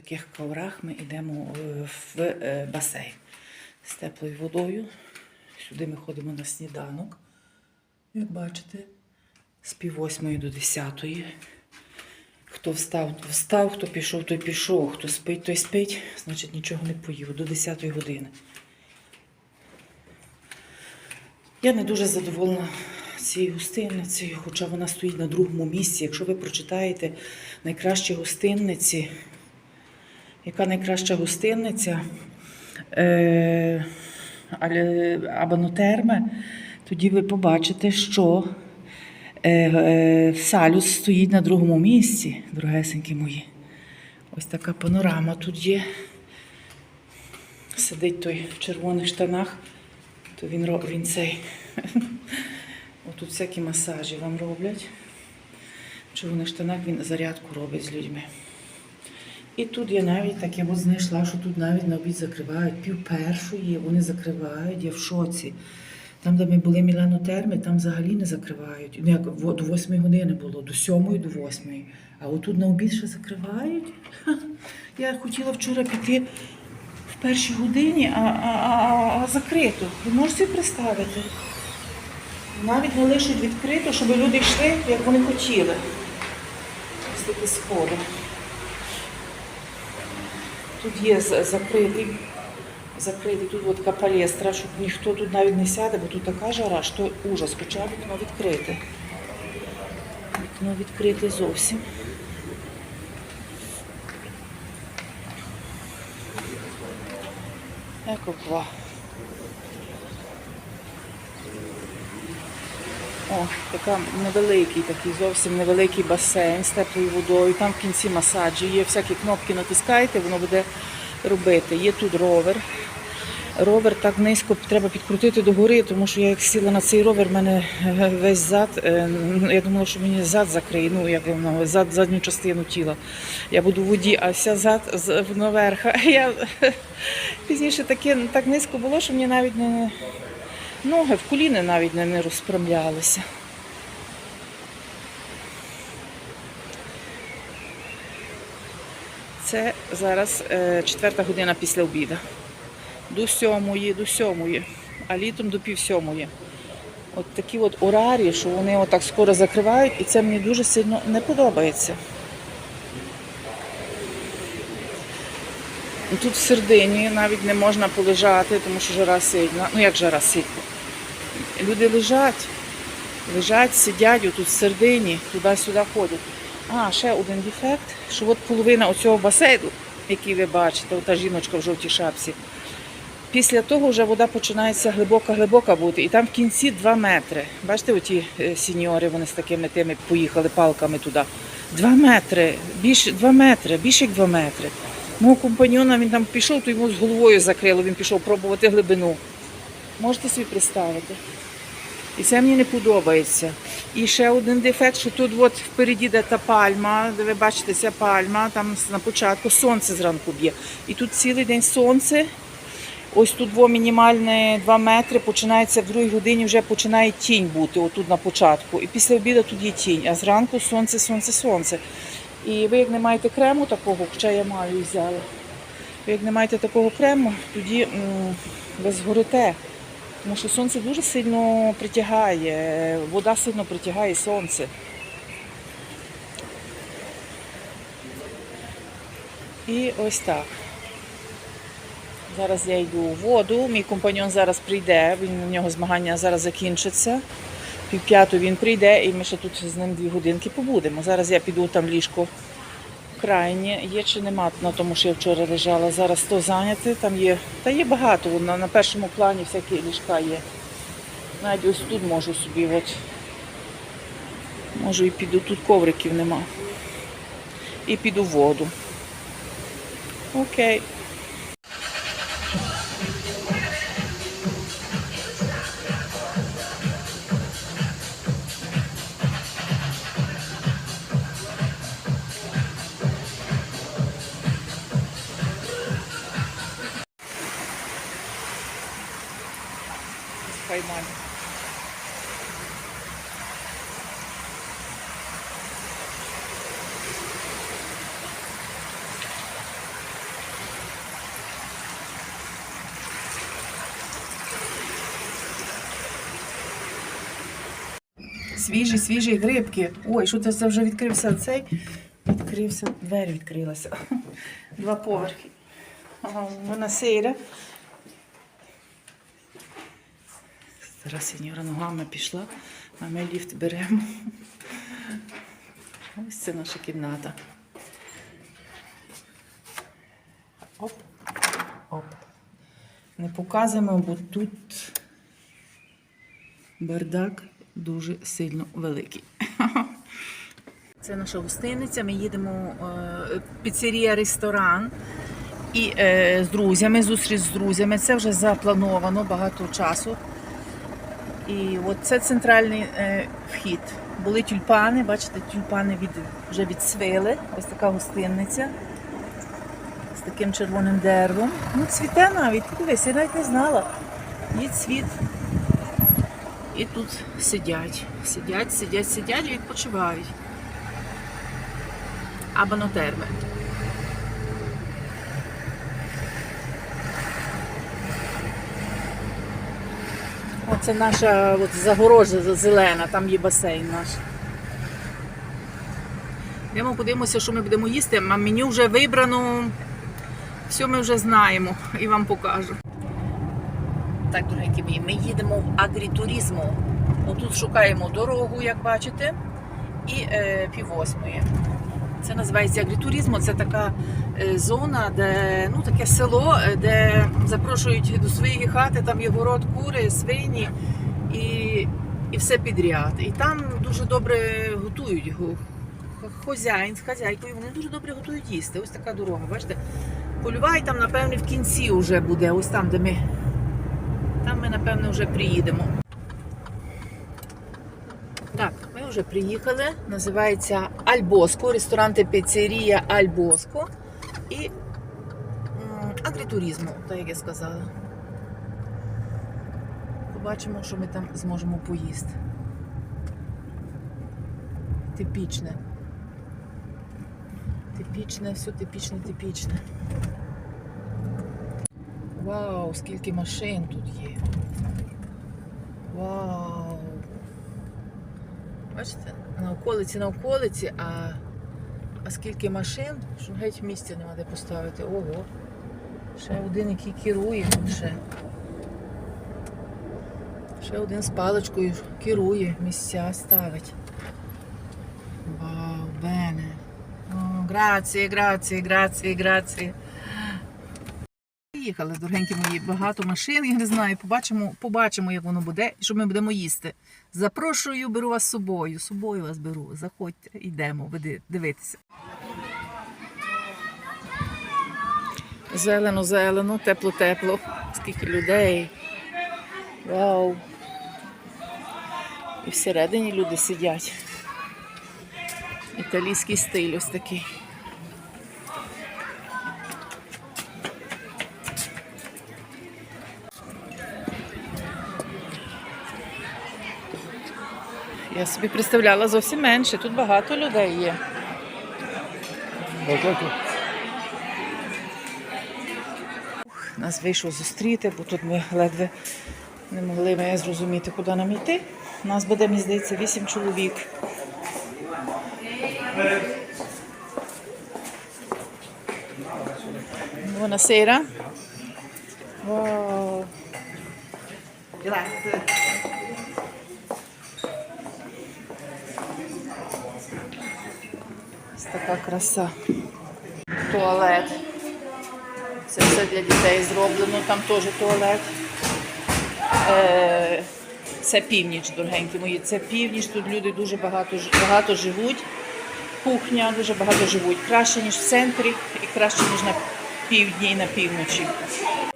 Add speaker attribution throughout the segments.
Speaker 1: таких коврах ми йдемо е, в е, басейн з теплою водою. Сюди ми ходимо на сніданок. Як бачите, з пів восьмої до десятої. Хто встав, то встав, хто пішов, той пішов, хто спить, той спить, значить нічого не поїв до 10 години. Я не дуже задоволена цією гостинницею, хоча вона стоїть на другому місці. Якщо ви прочитаєте найкращі гостинниці, яка найкраща гостинниця е, або Нотерме, тоді ви побачите, що е, е, Салюс стоїть на другому місці, дорогесенькі мої. Ось така панорама тут є. Сидить той в червоних штанах, то він, він цей. Отут всякі масажі вам роблять. В червоних штанах він зарядку робить з людьми. І тут я навіть таке от знайшла, що тут навіть на обід закривають. Пів першої вони закривають, я в шоці. Там, де ми були Мілано Терми, там взагалі не закривають. Ну, як до восьмої години було, до сьомої, до восьмої. А отут на обід ще закривають. Я хотіла вчора піти в першій годині, а, а, а, а закрито. Ви можете представити? Навіть не лишуть відкрито, щоб люди йшли, як вони хотіли. Ось такі сходи. Тут є закритий, закритий тут от така щоб ніхто тут навіть не сяде, бо тут така жара, що ужас, хоча вікно відкрите. Вікно відкрите зовсім. Еко-ква. О, така невеликий, такий зовсім невеликий басейн з теплою водою. Там в кінці масаджі є всякі кнопки натискаєте, воно буде робити. Є тут ровер. Ровер так низько треба підкрутити догори, тому що я як сіла на цей ровер, в мене е, весь зад. е, Я думала, що мені зад закриє, ну як воно, зад, задню частину тіла. Я буду в воді, а вся зад наверх. Я пізніше таке так низько було, що мені навіть не ноги в коліни навіть не, розпрямлялися. Це зараз е, четверта година після обіду. До сьомої, до сьомої, а літом до пів сьомої. От такі от орарі, що вони отак скоро закривають, і це мені дуже сильно не подобається. Тут в середині навіть не можна полежати, тому що жара сильна. Ну як жара сильна? Люди лежать, лежать, сидять отут в середині, туди-сюди ходять. А, ще один дефект, що от половина оцього басейну, який ви бачите, ота жіночка в жовтій шапці. Після того вже вода починається глибока-глибока бути. І там в кінці 2 метри. Бачите, оті е, сіньори, вони з такими тими поїхали палками туди. 2 метри, більше 2 метри, більше як 2 метри. Мого компаньона він там пішов, то йому з головою закрило, він пішов пробувати глибину. Можете собі представити? І це мені не подобається. І ще один дефект, що тут от впереді де та пальма, де ви бачите, ця пальма, там на початку сонце зранку б'є. І тут цілий день сонце. Ось тут во мінімальне 2 метри, починається в другій годині, вже починає тінь бути, отут на початку. І після обіду тут є тінь, а зранку сонце, сонце, сонце. І ви як не маєте крему такого, хоча я маю і взяла. Ви як не маєте такого крему, тоді ви згорите. Тому що сонце дуже сильно притягає, вода сильно притягає сонце. І ось так. Зараз я йду у воду, мій компаньон зараз прийде, він у нього змагання зараз закінчиться. Пів п'яту він прийде і ми ще тут з ним дві годинки побудемо. Зараз я піду там ліжко крайнє. Є чи нема на тому, що я вчора лежала. Зараз то зайняте, там є. Та є багато, на, на першому плані всякі ліжка є. Навіть ось тут можу собі, от. Можу і піду, тут ковриків нема. І піду в воду. Окей. Свіжі, свіжі грибки. Ой, що це, вже відкрився цей? Відкрився, двері відкрилися. Два поверхи. Вона сейра. Зараз сеньора ногами пішла, а ми ліфт беремо. Ось це наша кімната. Оп, оп. Не показуємо, бо тут бардак дуже сильно великий. Це наша гостиниця. Ми їдемо е, піцерія, ресторан і е, з друзями, зустріч з друзями. Це вже заплановано багато часу. І от це центральний е, вхід. Були тюльпани, бачите, тюльпани від, вже відсвили. Ось така гостинниця з таким червоним деревом. Ну, цвіте навіть, дивись, я навіть не знала. Є цвіт. І тут сидять. Сидять, сидять, сидять і відпочивають. Абанотерми. Оце наша от, загорожа зелена, там є басейн наш. Йдемо подивимося, що ми будемо їсти. А меню вже вибрано. Все ми вже знаємо і вам покажу. Так, дорогенькі мої, ми їдемо в агрітуризму. Отут шукаємо дорогу, як бачите, і е, піввосьмої. Це називається агрітуризм. Це така е, зона, де ну таке село, е, де запрошують до своєї хати, там є город, кури, свині і, і все підряд. І там дуже добре готують. Го- Хозяїн з хазяйкою, вони дуже добре готують їсти. Ось така дорога. Бачите? Польова і там, напевне, в кінці вже буде, ось там, де ми. Там ми, напевне, вже приїдемо. Так, ми вже приїхали. Називається Альбоско, ресторан та піцерія Альбоско і агрітуризму, так як я сказала. Побачимо, що ми там зможемо поїсти. Типічне. Типічне, все типічне, типічне. Вау, скільки машин тут є. Вау. Бачите, на околиці, на околиці, а, а скільки машин, що геть місця нема де поставити. Ого. Ще один, який керує тут ще. Ще один з паличкою керує, місця ставить. Вау, бене. Грації, грації, грації, грації. Приїхали, дорогенькі мої, багато машин, я не знаю, побачимо, побачимо, як воно буде, і що ми будемо їсти. Запрошую, беру вас з собою. З собою вас беру. Заходьте, йдемо, веди- дивитися. Зелено, зелено, тепло, тепло. Скільки людей. Вау. І всередині люди сидять. Італійський стиль ось такий. Я собі представляла зовсім менше. Тут багато людей є. Нас вийшов зустріти, бо тут ми ледве не могли ми зрозуміти, куди нам йти. У Нас буде, мені здається, вісім чоловік. Buonasera. Wow. Grazie. Така краса. Туалет. Це все для дітей зроблено, там теж туалет. Е, Це північ, дорогенькі мої. Це північ. Тут люди дуже багато, багато живуть. Кухня дуже багато живуть. Краще, ніж в центрі, і краще, ніж на півдні і на півночі.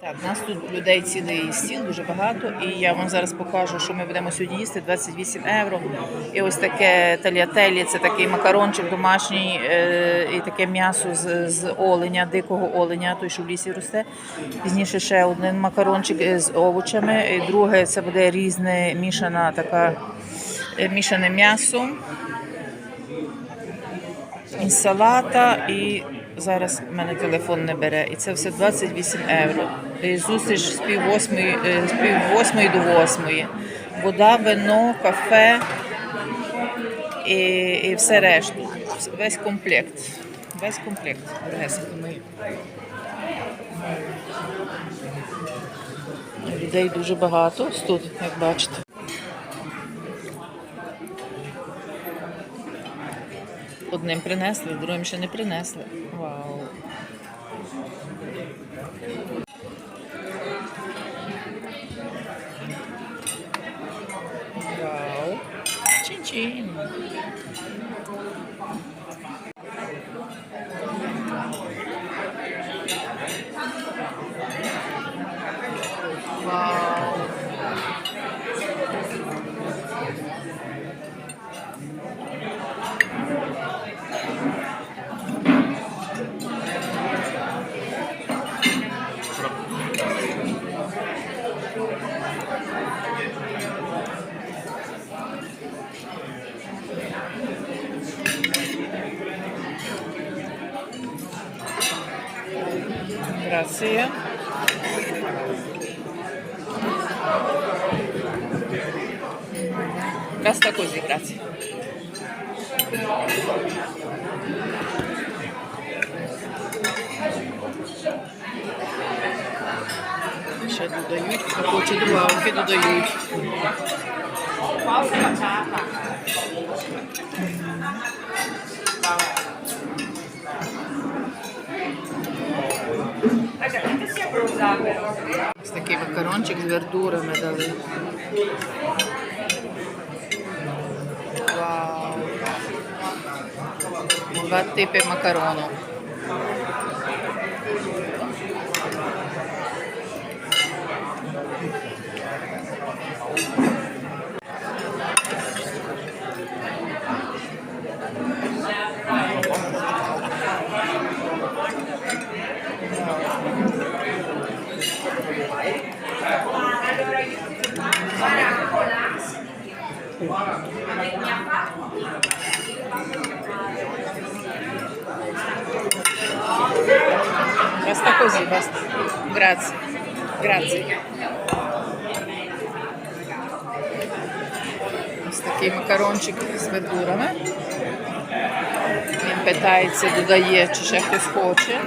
Speaker 1: Так, нас тут людей цілий стіл, дуже багато. І я вам зараз покажу, що ми будемо сьогодні їсти 28 євро. І ось таке таліателі, це такий макарончик домашній, е, і таке м'ясо з, з оленя, дикого оленя, той, що в лісі росте. Пізніше ще один макарончик е, з овочами. І друге це буде різне мішана така е, мішане м'ясо. І салата, і зараз в мене телефон не бере. І це все 28 євро. Зустріч з пів восьмої, е, з пів восьмої до восьмої. Вода, вино, кафе і, і все решту. Весь комплект. Весь комплект. Людей дуже багато тут, як бачите. Одним принесли, другим ще не принесли. Вау. Вау. Чин-чин. Вау. Grazie. Basta così, grazie. Ще додають, хоче добавки додають. Ось такий макарончик з вердурами дали. Вау. Два типи макарону. Basta così, basta. Grazie. Grazie. Ось такий макарончик з ведурами. Він питається, додає, чи ще хтось хоче.